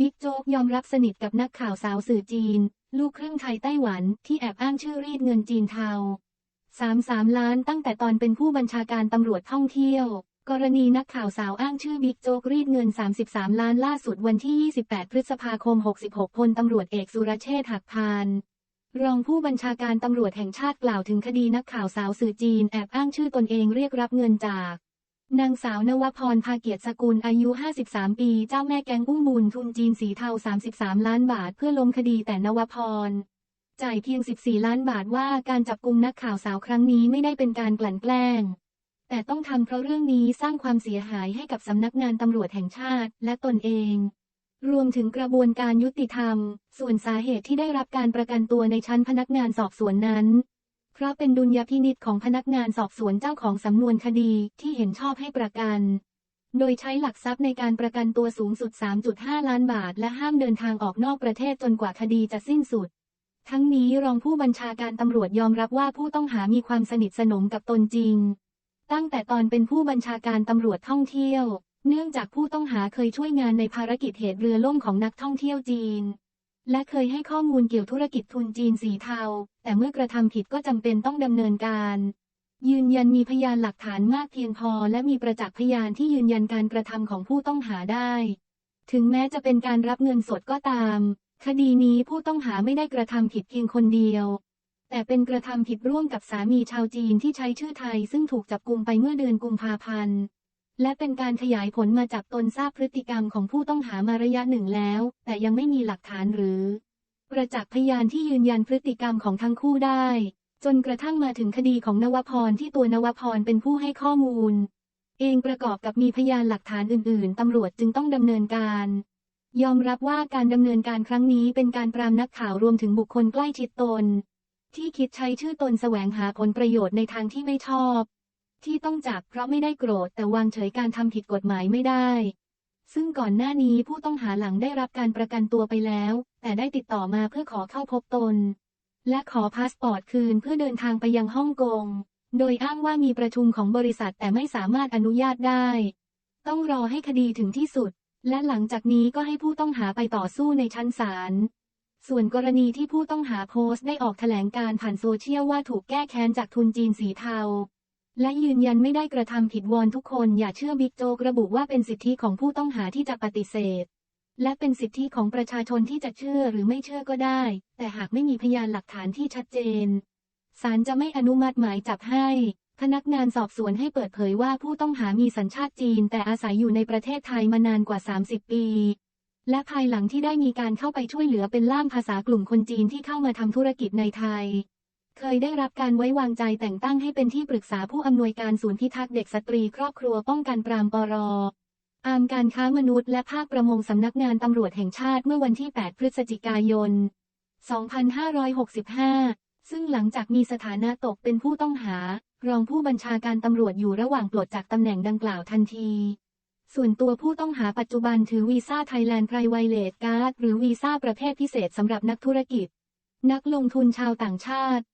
บิ๊กโจ๊กยอมรับสนิทกับนักข่าวสาวสื่อจีน ลูกครึ่งไทยไต้หวันที่แอบอ้างชื่อรีดเงินจีนเทา33 ล้านตั้งแต่ตอนเป็นผู้บัญชาการตำรวจท่องเที่ยว กรณีนักข่าวสาวอ้างชื่อบิ๊กโจ๊กรีดเงิน 33 ล้านล่าสุดวันที่ 28 พฤษภาคม 66 พลตำรวจเอกสุรเชษฐ์หักพานรองผู้บัญชาการตำรวจแห่งชาติกล่าวถึงคดีนักข่าวสาวสื่อจีนแอบอ้างชื่อตนเองเรียกรับเงินจาก นางสาวนวพรภาเกียรติสกุลอายุ 53 ปี เจ้าแม่แก๊งอุ้มบุญทุนจีนสีเทา 33 ล้านบาทเพื่อล้มคดีแต่นวพร จ่ายเพียง 14 ล้านบาทว่าการจับกุมนักข่าวสาวครั้งนี้ไม่ได้เป็นการกลั่นแกล้ง แต่ต้องทำเพราะเรื่องนี้สร้างความเสียหายให้กับสำนักงานตำรวจแห่งชาติและตนเอง รวมถึงกระบวนการยุติธรรม ส่วนสาเหตุที่ได้รับการประกันตัวในชั้นพนักงานสอบสวนนั้น เพราะเป็นดุลยพินิษของพนักงานสอบสวนเจ้าของสำนวนคดีที่เห็นชอบให้ประกัน โดยใช้หลักทรัพย์ในการประกันตัวสูงสุด 3.5 ล้านบาท และห้ามเดินทางออกนอกประเทศจนกว่าคดีจะสิ้นสุด ทั้งนี้รองผู้บัญชาการตำรวจยอมรับว่าผู้ต้องหามีความสนิทสนมกับตนจริง ตั้งแต่ตอนเป็นผู้บัญชาการตำรวจท่องเที่ยว เนื่องจากผู้ต้องหาเคยช่วยงานในภารกิจเหตุเรือล่มของนักท่องเที่ยวจีน และเคยให้ข้อมูลเกี่ยวธุรกิจทุนจีนสีเทา แต่เมื่อกระทำผิดก็จำเป็นต้องดำเนินการ ยืนยันมีพยานหลักฐานมากเพียงพอ และมีประจักษ์พยานที่ยืนยันการกระทำของผู้ต้องหาได้ ถึงแม้จะเป็นการรับเงินสดก็ตาม คดีนี้ผู้ต้องหาไม่ได้กระทำผิดเพียงคนเดียว แต่เป็นกระทำผิดร่วมกับสามีชาวจีนที่ใช้ชื่อไทย ซึ่งถูกจับกุมไปเมื่อเดือนกุมภาพันธ์ และเป็นการขยายผลมาจากตนทราบพฤติกรรมของผู้ต้องหามาระยะหนึ่งแล้ว แต่ยังไม่มีหลักฐานหรือ ประจักษ์พยานที่ยืนยันพฤติกรรมของทั้งคู่ได้ จนกระทั่งมาถึงคดีของนวพรที่ตัวนวพรเป็นผู้ให้ข้อมูล เองประกอบกับมีพยานหลักฐานอื่น ๆ ตำรวจจึงต้องดำเนินการ ยอมรับว่าการดำเนินการครั้งนี้เป็นการปรามนักข่าวรวมถึงบุคคลใกล้ชิดตน ที่คิดใช้ชื่อตนแสวงหาผลประโยชน์ในทางที่ไม่ชอบ ที่ต้องจับเพราะไม่ได้โกรธแต่วางเฉยการทำผิดกฎหมายไม่ได้ ซึ่งก่อนหน้านี้ผู้ต้องหาหลังได้รับการประกันตัวไปแล้ว แต่ได้ติดต่อมาเพื่อขอเข้าพบตน และขอพาสปอร์ตคืนเพื่อเดินทางไปยังฮ่องกง โดยอ้างว่ามีประชุมของบริษัทแต่ไม่สามารถอนุญาตได้ ต้องรอให้คดีถึงที่สุด และหลังจากนี้ก็ให้ผู้ต้องหาไปต่อสู้ในชั้นศาลส่วนกรณีที่ผู้ต้องหาโพสต์ได้ออกแถลงการผ่านโซเชียลว่าถูกแก้แค้นจากทุนจีนสีเทา และยืนยันไม่ได้กระทำผิดวอนทุกคนอย่าเชื่อบิ๊กโจ๊กระบุว่าเป็นสิทธิของผู้ต้องหาที่จะปฏิเสธ และเป็นสิทธิของประชาชนที่จะเชื่อหรือไม่เชื่อก็ได้ แต่หากไม่มีพยานหลักฐานที่ชัดเจนศาลจะไม่อนุมัติหมายจับให้ พนักงานสอบสวนให้เปิดเผยว่าผู้ต้องหามีสัญชาติจีน แต่อาศัยอยู่ในประเทศไทยมานานกว่า 30 ปี และภายหลังที่ได้มีการเข้าไปช่วยเหลือเป็นล่ามภาษากลุ่มคนจีนที่เข้ามาทำธุรกิจในไทย เคยได้รับการไว้วางใจแต่งตั้งให้เป็นที่ปรึกษาผู้อำนวยการศูนย์พิทักษ์เด็กสตรีครอบครัวป้องกันปรามปรอามการค้ามนุษย์และภาคประมงสำนักงานตำรวจแห่งชาติเมื่อวันที่ 8 พฤศจิกายน 2565 ซึ่งหลังจากมีสถานะตกเป็นผู้ต้องหา รองผู้บัญชาการตำรวจอยู่ระหว่างปลดจากตำแหน่งดังกล่าวทันที ส่วนตัวผู้ต้องหาปัจจุบันถือวีซ่าไทยแลนด์ไพรไวเลตการ์ดหรือวีซ่าประเภทพิเศษสำหรับนักธุรกิจ นักลงทุนชาวต่างชาติ